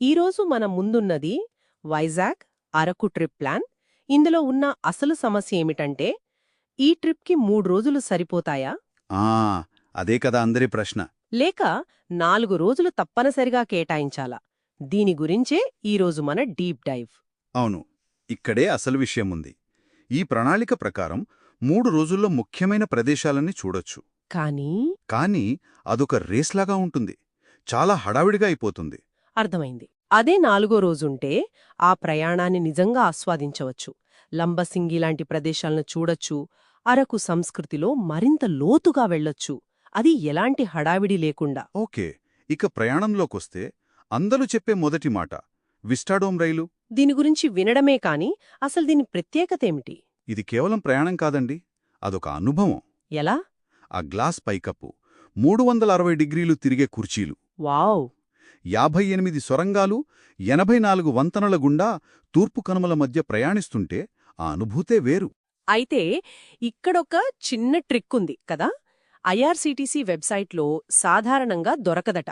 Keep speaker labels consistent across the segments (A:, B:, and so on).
A: ఈరోజు మన ముందున్నది వైజాగ్ అరకు ట్రిప్ ప్లాన్. ఇందులో ఉన్న అసలు సమస్య ఏమిటంటే ఈ ట్రిప్కి మూడు రోజులు సరిపోతాయా?
B: ఆ అదే కదా అందరి ప్రశ్న.
A: లేక నాలుగు రోజులు తప్పనిసరిగా కేటాయించాలా. దీని గురించే ఈరోజు మన డీప్ డైవ్.
B: అవును ఇక్కడే అసలు విషయం ఉంది. ఈ ప్రణాళిక ప్రకారం మూడు రోజుల్లో ముఖ్యమైన ప్రదేశాలన్నీ చూడొచ్చు.
A: కానీ?
B: కానీ అదొక రేస్లాగా ఉంటుంది. చాలా హడావిడిగా అయిపోతుంది.
A: అర్థమైంది. అదే నాలుగో రోజుంటే ఆ ప్రయాణాన్ని నిజంగా ఆస్వాదించవచ్చు. లంబసింగి లాంటి ప్రదేశాలను చూడొచ్చు. అరకు సంస్కృతిలో మరింత లోతుగా వెళ్ళొచ్చు. అది ఎలాంటి హడావిడి లేకుండా.
B: ఓకే. ఇక ప్రయాణంలోకొస్తే అందరూ చెప్పే మొదటి మాట విస్టాడోమ్ రైలు.
A: దీని గురించి వినడమే కాని అసలు దీని ప్రత్యేకతేమిటి
B: ఇది కేవలం ప్రయాణం కాదండి. అదొక అనుభవం.
A: ఎలా?
B: ఆ గ్లాస్ పైకప్పు మూడు వందల అరవై డిగ్రీలు తిరిగే కుర్చీలు.
A: వావ్!
B: యాభై ఎనిమిది సొరంగాలు ఎనభై నాలుగు వంతెనల గుండా తూర్పు కనుమల మధ్య ప్రయాణిస్తుంటే ఆ అనుభూతే వేరు.
A: అయితే ఇక్కడొక చిన్న ట్రిక్ ఉంది కదా ఐఆర్సీటీసీ వెబ్సైట్లో సాధారణంగా దొరకదట.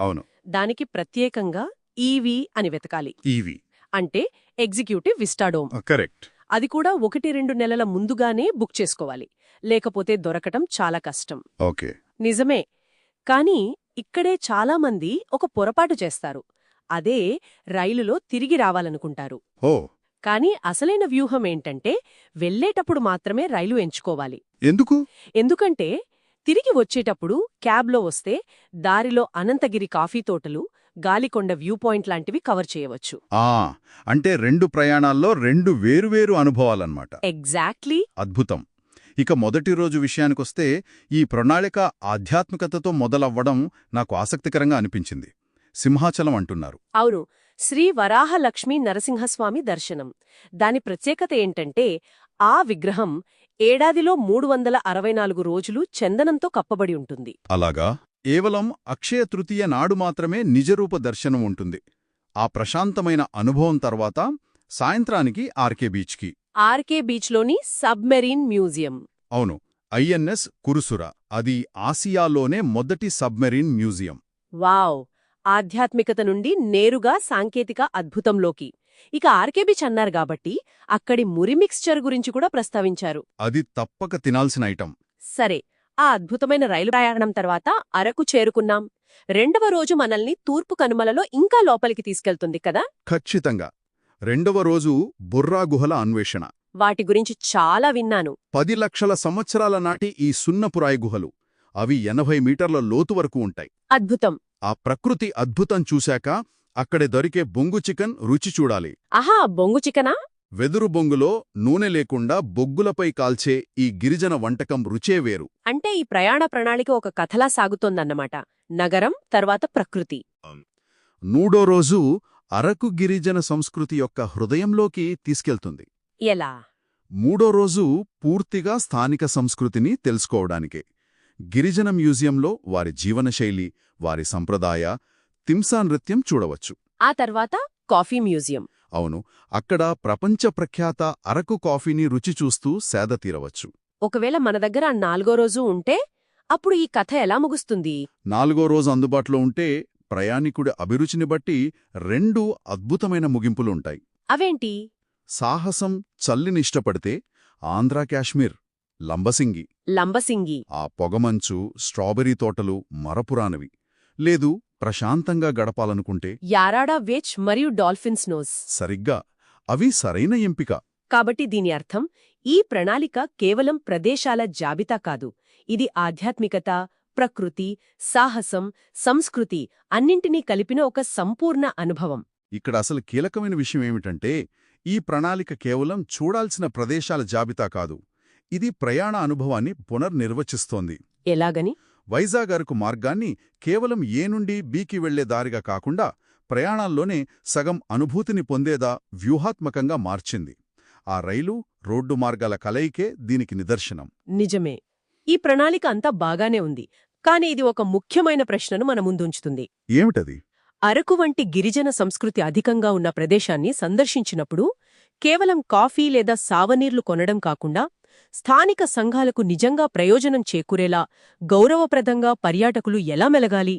B: అవును.
A: దానికి ప్రత్యేకంగా ఈవీ అని వెతకాలి.
B: ఈవి
A: అంటే ఎగ్జిక్యూటివ్ విస్టాడోమ్
B: కరెక్ట్.
A: అది కూడా ఒకటి రెండు నెలల ముందుగానే బుక్ చేసుకోవాలి. లేకపోతే దొరకటం చాలా కష్టం.
B: ఓకే.
A: నిజమే. కానీ ఇక్కడే చాలామంది ఒక పొరపాటు చేస్తారు. అదే రైలులో తిరిగి రావాలనుకుంటారు.
B: ఓ.
A: కానీ అసలైన వ్యూహం ఏంటంటే వెళ్ళేటప్పుడు మాత్రమే రైలు ఎంచుకోవాలి.
B: ఎందుకు?
A: ఎందుకంటే తిరిగి వచ్చేటప్పుడు క్యాబ్లో వస్తే దారిలో అనంతగిరి కాఫీ తోటలు గాలికొండ వ్యూ పాయింట్ లాంటివి కవర్ చేయవచ్చు.
B: ఆ అంటే రెండు ప్రయాణాల్లో రెండు వేరువేరు అనుభవాలన్నమాట.
A: ఎగ్జాక్ట్లీ.
B: అద్భుతం. ఇక మొదటి రోజు విషయానికొస్తే ఈ ప్రణాళిక ఆధ్యాత్మికతతో మొదలవ్వడం నాకు ఆసక్తికరంగా అనిపించింది. సింహాచలం అంటున్నారు.
A: అవును. శ్రీ వరాహలక్ష్మీ నరసింహస్వామి దర్శనం. దాని ప్రత్యేకత ఏంటంటే ఆ విగ్రహం ఏడాదిలో మూడు వందల అరవై నాలుగు రోజులు చందనంతో కప్పబడి ఉంటుంది.
B: అలాగా? కేవలం అక్షయ తృతీయ నాడు మాత్రమే నిజరూప దర్శనం ఉంటుంది. ఆ ప్రశాంతమైన అనుభవం తర్వాత సాయంత్రానికి ఆర్కే బీచ్కి.
A: ఆర్కే బీచ్లోని సబ్మెరీన్ మ్యూజియం.
B: అవును ఐఎన్ఎస్ కురుసుర అది ఆసియాలోనే మొదటి సబ్మెరీన్ మ్యూజియం.
A: వావ్! ఆధ్యాత్మికత నుండి నేరుగా సాంకేతిక అద్భుతంలోకి. ఇక ఆర్కే బీచ్ అన్నారు కాబట్టి అక్కడి మురి మిక్స్చర్ గురించి కూడా ప్రస్తావించారు.
B: అది తప్పక తినాల్సిన ఐటం
A: సరే ఆ అద్భుతమైన రైలు ప్రయాణం తర్వాత అరకు చేరుకున్నాం. రెండవ రోజు మనల్ని తూర్పు కనుమలలో ఇంకా లోపలికి తీసుకెళ్తుంది కదా?
B: ఖచ్చితంగా. రెండవ రోజు బుర్రా గుహల అన్వేషణ.
A: వాటి గురించి చాలా విన్నాను.
B: పది లక్షల సంవత్సరాల నాటి ఈ సున్నపురాయి గుహలు అవి ఎనభై మీటర్ల లోతు వరకు ఉంటాయి.
A: అద్భుతం.
B: ఆ ప్రకృతి అద్భుతం చూశాక అక్కడే దొరికే బొంగు చికెన్ రుచి చూడాలి.
A: ఆహా బొంగు చికనా?
B: వెదురు బొంగులో నూనె లేకుండా బొగ్గులపై కాల్చే ఈ గిరిజన వంటకం రుచే వేరు.
A: అంటే ఈ ప్రయాణ ప్రణాళిక ఒక కథలా సాగుతోందన్నమాట. నగరం తర్వాత ప్రకృతి.
B: మూడో రోజు అరకు గిరిజన సంస్కృతి యొక్క హృదయంలోకి తీసుకెళ్తుంది.
A: ఎలా?
B: మూడో రోజు పూర్తిగా స్థానిక సంస్కృతిని తెలుసుకోవడానికే. గిరిజన మ్యూజియంలో వారి జీవనశైలి వారి సంప్రదాయ తింసా నృత్యం చూడవచ్చు.
A: ఆ తర్వాత కాఫీ మ్యూజియం.
B: అవును అక్కడ ప్రపంచ ప్రఖ్యాత అరకు కాఫీని రుచి చూస్తూ సేద తీరవచ్చు.
A: ఒకవేళ మన దగ్గర నాలుగో రోజు ఉంటే అప్పుడు ఈ కథ ఎలా ముగుస్తుంది?
B: నాలుగో రోజు అందుబాటులో ఉంటే ప్రయాణికుడి అభిరుచిని బట్టి రెండు అద్భుతమైన ముగింపులుంటాయి.
A: అవేంటి?
B: సాహసం చల్లిని ఇష్టపడితే ఆంధ్రా కాశ్మీర్ లంబసింగి.
A: లంబసింగి.
B: ఆ పొగమంచు స్ట్రాబెర్రీ తోటలు మరపురానివి. లేదు ప్రశాంతంగా గడపాలనుకుంటే.
A: యారాడా వేచ్ మరియు డాల్ఫిన్స్ నోస్.
B: సరిగ్గా అవి సరైన ఎంపిక.
A: కాబట్టి దీని అర్థం ఈ ప్రణాళిక కేవలం ప్రదేశాల జాబితా కాదు ఇది ఆధ్యాత్మికత ప్రకృతి సాహసం సంస్కృతి అన్నింటినీ కలిపిన ఒక సంపూర్ణ అనుభవం.
B: ఇక్కడ అసలు కీలకమైన విషయం ఏమిటంటే ఈ ప్రణాళిక కేవలం చూడాల్సిన ప్రదేశాల జాబితా కాదు ఇది ప్రయాణ అనుభవాన్ని పునర్నిర్వచిస్తోంది.
A: ఎలాగని?
B: వైజాగ్ అరకు మార్గాన్ని కేవలం ఏ నుండి బీకి వెళ్ళే దారిగా కాకుండా ప్రయాణాల్లోనే సగం అనుభూతిని పొందేదా వ్యూహాత్మకంగా మార్చింది. ఆ రైలు రోడ్డు మార్గాల కలయికే దీనికి నిదర్శనం.
A: నిజమే. ఈ ప్రణాళిక అంతా బాగానే ఉంది. కాని ఇది ఒక ముఖ్యమైన ప్రశ్నను మన ముందుంచుతుంది.
B: ఏమిటది?
A: అరకు వంటి గిరిజన సంస్కృతి అధికంగా ఉన్న ప్రదేశాన్ని సందర్శించినప్పుడు కేవలం కాఫీ లేదా సావనీర్లు కొనడం కాకుండా స్థానిక సంఘాలకు నిజంగా ప్రయోజనం చేకూరేలా గౌరవప్రదంగా పర్యాటకులు ఎలా మెలగాలి?